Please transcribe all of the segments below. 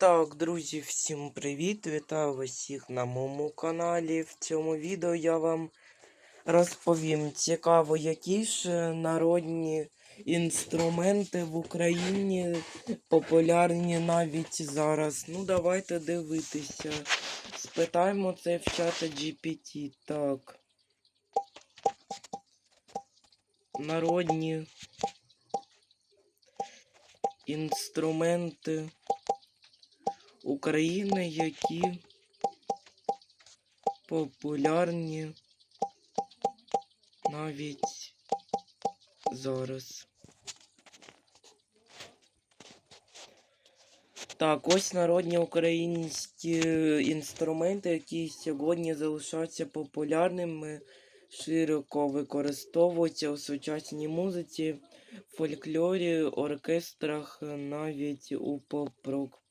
Так, друзі, всім привіт! Вітаю всіх на моєму каналі. В цьому відео я вам розповім цікаво, які ж народні інструменти в Україні популярні навіть зараз. Ну, давайте дивитися. Спитаємо це в чата GPT. Так. Народні інструменти. України, які популярні навіть зараз. Так, ось народні українські інструменти, які сьогодні залишаються популярними, широко використовуються у сучасній музиці, фольклорі, оркестрах, навіть у поп-рок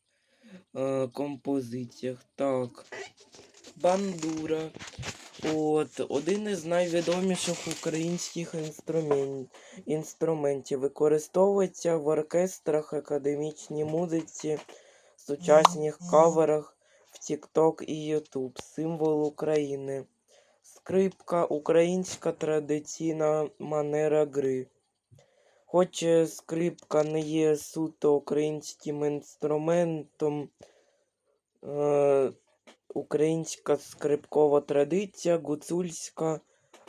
е, композиціях. Так. Бандура. От, один із найвідоміших українських інструмен... інструментів. Використовується в оркестрах, академічній музиці, сучасних каверах в TikTok і YouTube. Символ України. Скрипка українська традиційна манера гри. Хоч е, скрипка не є суто українським інструментом, е, українська скрипкова традиція, гуцульська,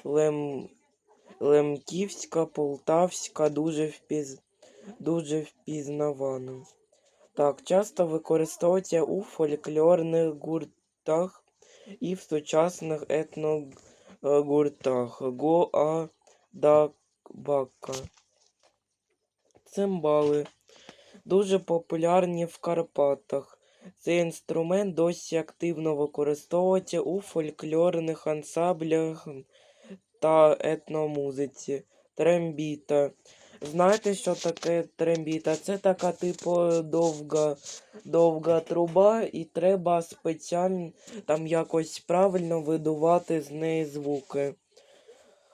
лем, лемківська, полтавська дуже, впіз, дуже впізнавана. Так, часто використовується у фольклорних гуртах і в сучасних етногуртах. Гоа да. Цимбали. Дуже популярні в Карпатах. Цей інструмент досі активно використовується у фольклорних ансамблях та етномузиці. Трембіта. Знаєте, що таке трембіта? Це така типу довга довга труба, і треба спеціально там якось правильно видувати з неї звуки.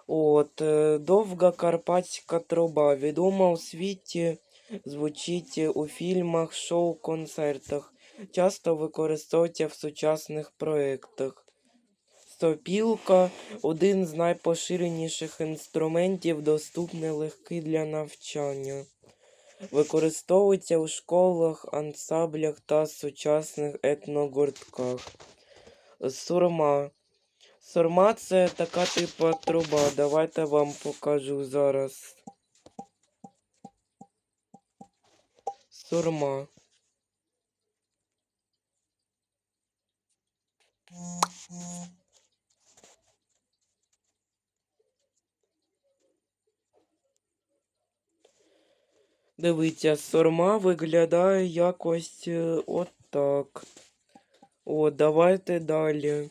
От, е, довга карпатська труба. Відома у світі, звучить у фільмах, шоу, концертах. Часто використовується в сучасних проєктах. Сопілка один з найпоширеніших інструментів, доступний легкий для навчання. Використовується у школах, ансамблях та сучасних етногуртках. Сурма. Сурма це така типа труба. Давайте вам покажу зараз. Сурма. Дивіться, сурма виглядає якось е, отак. О, давайте далі.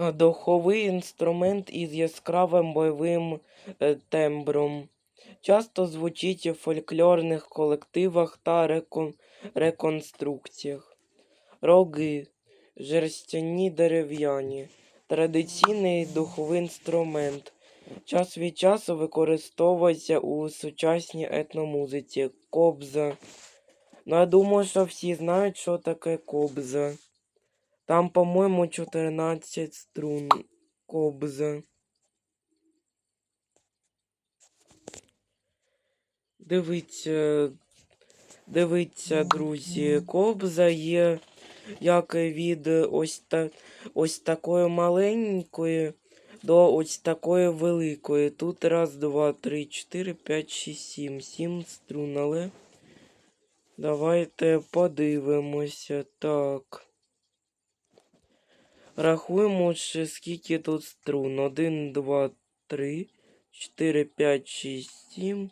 А, Духовий інструмент із яскравим бойовим е, тембром. Часто звучить у фольклорних колективах та рекон... реконструкціях. Роги, жерстяні дерев'яні. Традиційний духовий інструмент. Час від часу використовується у сучасній етномузиці. Кобза. Ну, я думаю, що всі знають, що таке кобза. Там, по-моєму, 14 струн кобза. Дивіться, дивіться, друзі, кобза є як від ось, та, ось такої маленької до ось такої великої. Тут раз, два, три, чотири, п'ять, шість, сім. Сім струн, але давайте подивимося. Так. Рахуємо, ще скільки тут струн. 1, 2, 3, 4, 5, 6, 7,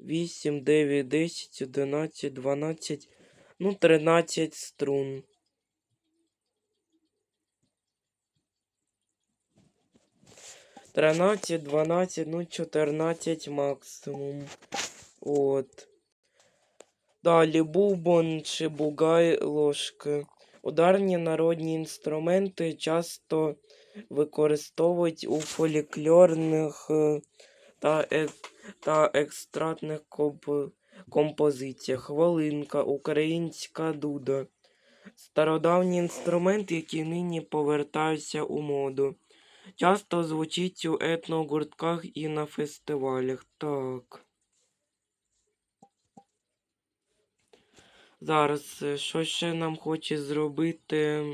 8, 9, 10, 11, 12, ну, 13 струн. Тринадцять, дванадцять, ну, 14 максимум. От. Далі бубон чи бугай ложки. Ударні народні інструменти часто використовують у фольклорних е, та, ек, та екстратних комп, композиція, хвилинка, українська дуда. Стародавній інструмент, який нині повертався у моду. Часто звучить у етногуртках і на фестивалях. Так. Зараз, е, що ще нам хоче зробити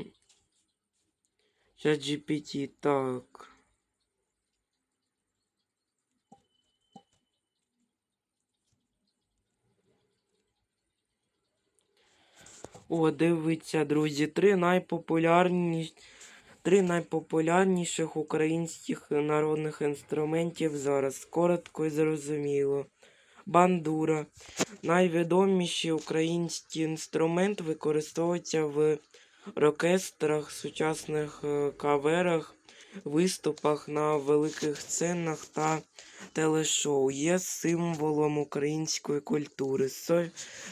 ChatGPT? Так. О, дивіться, друзі, три найпопулярніші. Три найпопулярніших українських народних інструментів зараз. Коротко і зрозуміло. Бандура. Найвідоміший український інструмент використовується в оркестрах, сучасних е, каверах, виступах на великих сценах та телешоу. Є символом української культури.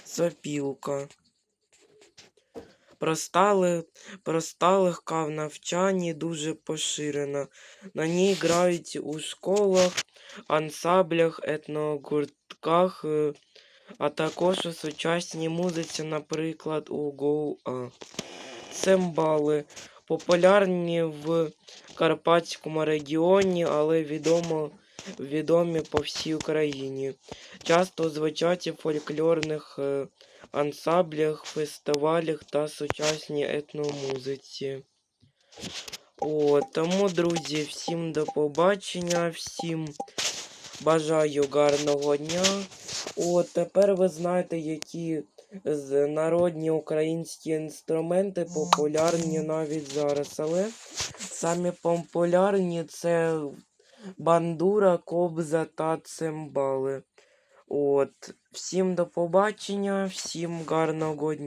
Сопілка. Проста, проста легка в навчанні, дуже поширена. На ній грають у школах, ансамблях, етногуртках, е, а також у сучасній музиці, наприклад, у Гоу-А. Цимбали популярні в Карпатському регіоні, але відомо, відомі по всій Україні. Часто звучать у фольклорних е, ансамблях, фестивалях та сучасній етномузиці. О, тому, друзі, всім до побачення, всім бажаю гарного дня. О, тепер ви знаєте, які народні українські інструменти популярні навіть зараз. Але самі популярні це бандура, кобза та цимбали. От, всім до побачення, всім гарного дня.